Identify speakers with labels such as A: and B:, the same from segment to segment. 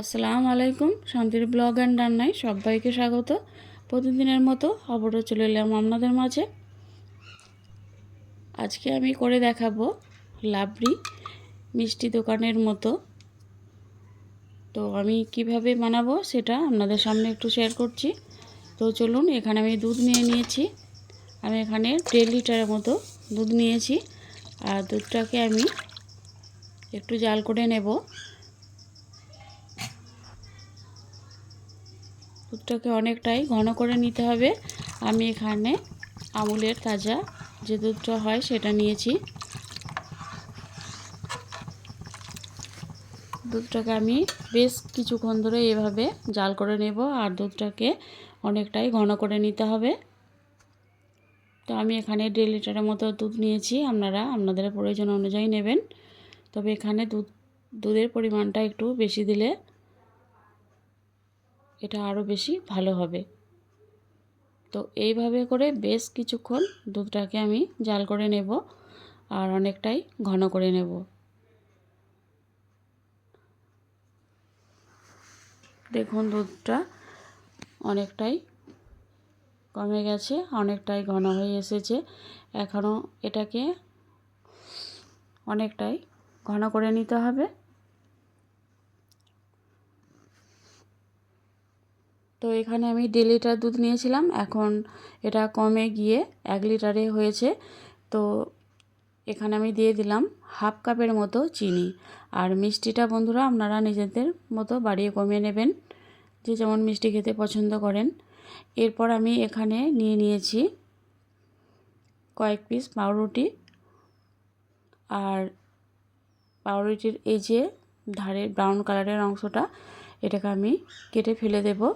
A: আসসালামু আলাইকুম, শান্তির ব্লগ অ্যান্ড রান্নায় সবাইকে স্বাগত। প্রতিদিনের মতো খবরও চলে এলাম আপনাদের মাঝে। আজকে আমি করে দেখাবো লাবড়ি মিষ্টি দোকানের মতো। তো আমি কীভাবে বানাবো সেটা আপনাদের সামনে একটু শেয়ার করছি। তো চলুন, এখানে আমি দুধ নিয়ে নিয়েছি। আমি এখানে দেড় লিটারের মতো দুধ নিয়েছি। আর দুধটাকে আমি একটু জাল করে নেব। দুধটাকে অনেকটাই ঘন করে নিতে হবে। আমি এখানে আমুলের তাজা যে দুধটা হয় সেটা নিয়েছি। দুধটাকে আমি বেশ কিছুক্ষণ ধরে এভাবে জাল করে নেব আর দুধটাকে অনেকটাই ঘন করে নিতে হবে। তো আমি এখানে দেড় লিটারের মতো দুধ নিয়েছি, আপনারা আপনাদের প্রয়োজন অনুযায়ী নেবেন। তবে এখানে দুধ, দুধের পরিমাণটা একটু বেশি দিলে এটা আরও বেশি ভালো হবে। তো এইভাবে করে বেশ কিছুক্ষণ দুধটাকে আমি জাল করে নেব আর অনেকটাই ঘন করে নেব। দেখুন দুধটা অনেকটাই কমে গেছে, অনেকটাই ঘন হয়ে এসেছে। এখনও এটাকে অনেকটাই ঘন করে নিতে হবে। তো এখানে আমি দেড় লিটার দুধ নিয়েছিলাম। এখন এটা কমে গিয়ে এক লিটারে হয়েছে। তো এখানে আমি দিয়ে দিলাম হাফ কাপের মতো চিনি। আর মিষ্টিটা বন্ধুরা আপনারা নিজেদের মতো বাড়িয়ে কমিয়ে নেবেন। যে যেমন মিষ্টি খেতে পছন্দ করেন। এরপর আমি এখানে নিয়ে নিয়েছি কয়েক পিস পাউরুটি। আর পাউরুটির এই যে ধারে ব্রাউন কালারের অংশটা, এটাকে আমি কেটে ফেলে দেবো।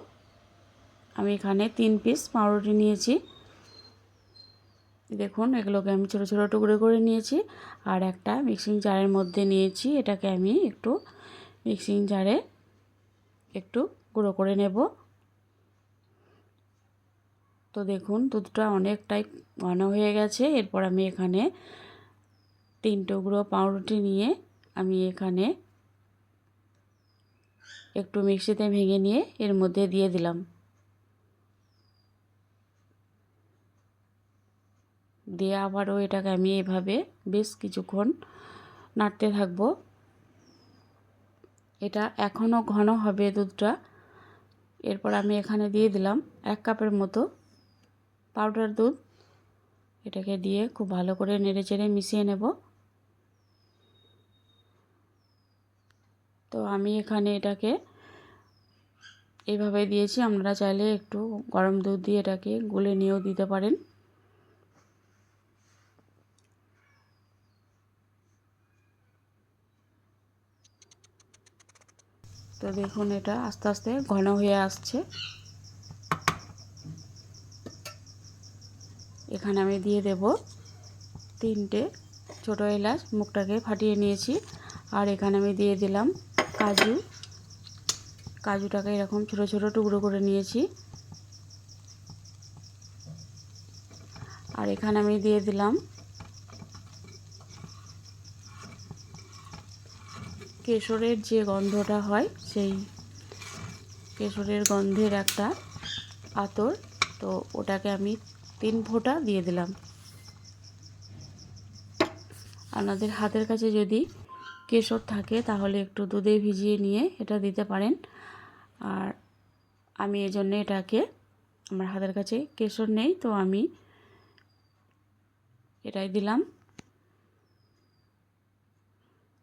A: আমি এখানে তিন পিস পাউরুটি নিয়েছি। দেখুন, এগুলোকে আমি ছোটো ছোটো টুকরো করে নিয়েছি আর একটা মিক্সিং জারের মধ্যে নিয়েছি। এটাকে আমি একটু মিক্সিং জারে একটু গুঁড়ো করে নেব। তো দেখুন, দুধটা অনেকটাই ঘন হয়ে গেছে। এরপর আমি এখানে তিন টুকরো পাউরুটি নিয়ে আমি এখানে একটু মিক্সিতে ভেঙে নিয়ে এর মধ্যে দিয়ে দিলাম। দিয়ে আবারও এটাকে আমি এভাবে বেশ কিছুক্ষণ নাড়তে থাকব। এটা এখনও ঘন হবে দুধটা। এরপর আমি এখানে দিয়ে দিলাম এক কাপের মতো পাউডার দুধ। এটাকে দিয়ে খুব ভালো করে নেড়ে চেড়ে মিশিয়ে নেব। তো আমি এখানে এটাকে এইভাবে দিয়েছি। আপনারা চাইলে একটু গরম দুধ দিয়ে এটাকে গুলে নিয়েও দিতে পারেন। তো দেখুন এটা আস্তে আস্তে ঘন হয়ে আসছে। এখানে আমি দিয়ে দেব তিনটে ছোটো এলাচ মুখটাকে ফাটিয়ে নিয়েছি। আর এখানে আমি দিয়ে দিলাম কাজু। কাজুটাকে এরকম ছোটো ছোটো টুকরো করে নিয়েছি। আর এখানে আমি দিয়ে দিলাম কেশরের যে গন্ধটা হয়, সেই কেশরের গন্ধের একটা আতর। তো ওটাকে আমি তিন ফোঁটা দিয়ে দিলাম। আপনাদের হাতের কাছে যদি কেশর থাকে, তাহলে একটু দুধে ভিজিয়ে নিয়ে এটা দিতে পারেন। আর আমি এই জন্যে এটাকে, আমার হাতের কাছে কেশর নেই, তো আমি এটাই দিলাম।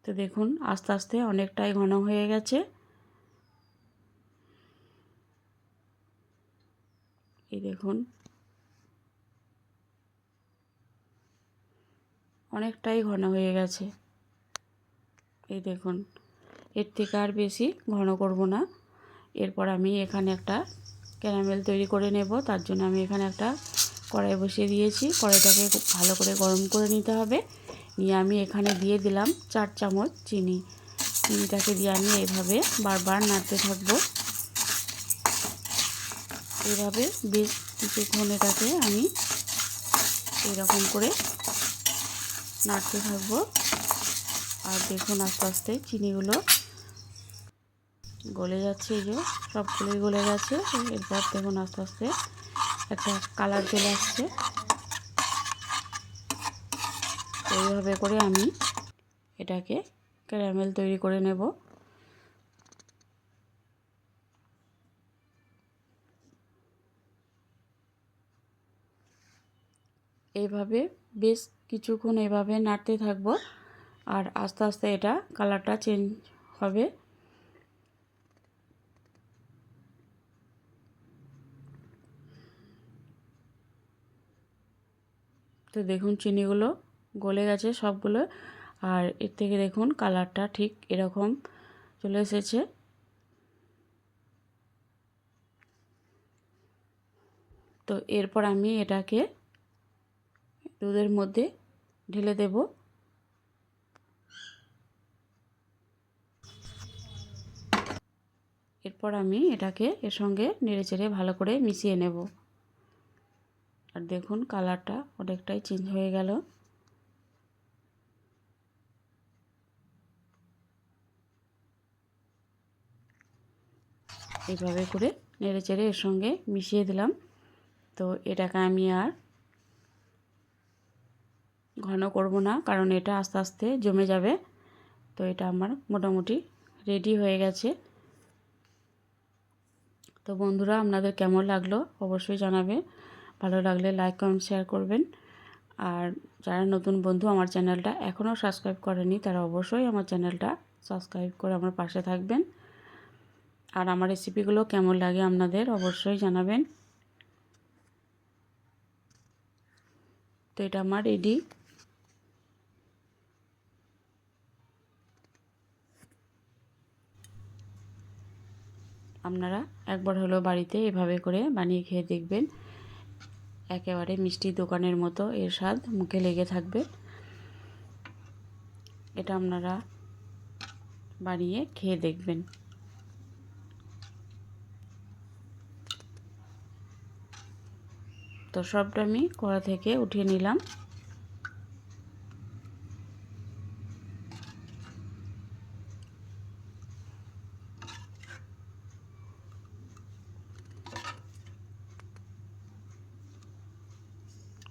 A: তো দেখুন, আস্তে আস্তে অনেকটাই ঘন হয়ে গেছে। এই দেখুন। অনেকটাই ঘন হয়ে গেছে। এই দেখুন, এর থেকে আর বেশি ঘন করব না। এরপর আমি এখানে একটা ক্যারামেল তৈরি করে নেব। তার জন্য আমি এখানে একটা কড়াই বসিয়ে দিয়েছি। কড়াইটাকে ভালো করে গরম করে নিতে হবে। নিয়ে আমি এখানে দিয়ে দিলাম চার চামচ চিনি। চিনিটাকে দিয়ে আমি এভাবে বারবার নাড়তে থাকব। এভাবে বেশ কিছুক্ষণ এটাকে আমি এরকম করে নাড়তে থাকব। আর দেখুন আস্তে আস্তে চিনিগুলো গলে যাচ্ছে, এই যে সবগুলোই গলে গেছে। এরপর দেখুন আস্তে আস্তে একটা কালার চলে আসছে। এইভাবে করে আমি এটাকে ক্যারামেল তৈরি করে নেব। এইভাবে বেশ কিছুক্ষণ এভাবে নাড়তে থাকব আর আস্তে আস্তে এটা কালারটা চেঞ্জ হবে। তো দেখুন চিনিগুলো গলে গেছে সবগুলো। আর এর থেকে দেখুন কালারটা ঠিক এরকম চলে এসেছে। তো এরপর আমি এটাকে দুধের মধ্যে ঢেলে দেব। এরপর আমি এটাকে এর সঙ্গে নেড়ে চেড়ে ভালো করে মিশিয়ে নেব। আর দেখুন কালারটা অনেকটাই চেঞ্জ হয়ে গেল। এইভাবে করে নেড়ে চেড়ে এর সঙ্গে মিশিয়ে দিলাম। তো এটাকে আমি আর ঘন করব না, কারণ এটা আস্তে আস্তে জমে যাবে। তো এটা আমার মোটামুটি রেডি হয়ে গেছে। তো বন্ধুরা, আপনাদের কেমন লাগল অবশ্যই জানাবে ভালো লাগলে লাইক কমেন্ট শেয়ার করবেন। আর যারা নতুন বন্ধু আমার চ্যানেলটা এখনও সাবস্ক্রাইব করেনি, তারা অবশ্যই আমার চ্যানেলটা সাবস্ক্রাইব করে আমার পাশে থাকবেন। আর আমার রেসিপিগুলো কেমন লাগে আপনাদের অবশ্যই জানাবেন। তো এটা আমার রেডি আপনারা একবার হলো বাড়িতে এভাবে করে বানিয়ে খেয়ে দেখবেন। একেবারে মিষ্টি দোকানের মতো এর স্বাদ মুখে লেগে থাকবে। এটা আপনারা বানিয়ে খেয়ে দেখবেন। তো সবটা আমি কড়া থেকে উঠিয়ে নিলাম।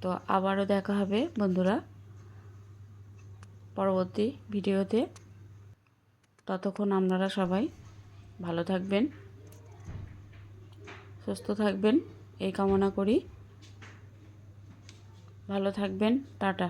A: তো আবারও দেখা হবে বন্ধুরা পরবর্তী ভিডিওতে। ততক্ষণ আপনারা সবাই ভালো থাকবেন, সুস্থ থাকবেন, এই কামনা করি। ভালো থাকবেন টাটা।